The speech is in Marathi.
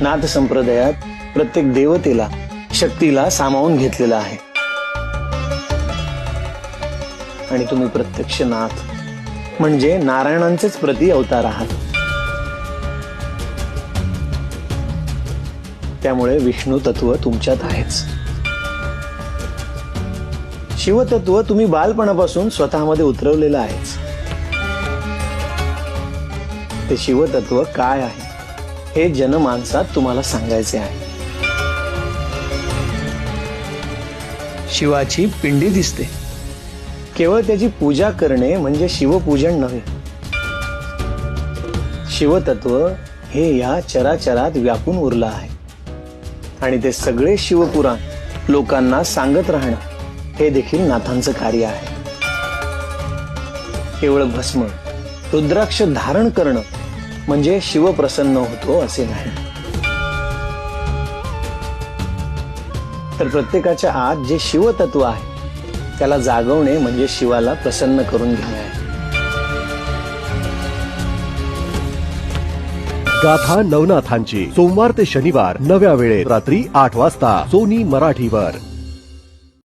नाथ संप्रदायात प्रत्येक देवतेला शक्तीला सामावून घेतलेला आहे. आणि तुम्ही प्रत्यक्ष नाथ म्हणजे नारायणांचेच प्रति अवतार आहात. त्यामुळे विष्णू तत्व तुमच्यात आहेच. शिवतत्व तुम्ही बालपणापासून स्वतःमध्ये उतरवलेलं आहेच. ते शिवतत्व काय आहे? हे जनमानसात तुम्हाला सांगायचे आहे. शिवाची पिंडी दिसते. केवळ त्याची पूजा करणे म्हणजे शिवपूजन नव्हे. शिवतत्व हे या चराचरात व्यापून उरलं आहे. आणि ते सगळे शिवपुराण लोकांना सांगत राहणं हे देखील नाथांचं कार्य आहे. केवळ भस्म रुद्राक्ष धारण करणं म्हणजे शिव प्रसन्न होतो असे नाही. तर प्रत्येकाच्या आत जे शिवतत्व आहे त्याला जागवणे म्हणजे शिवाला प्रसन्न करून घेणे. आहे गाथा नवनाथांची सोमवार ते शनिवार नव्या वेळेत रात्री आठ वाजता सोनी मराठीवर.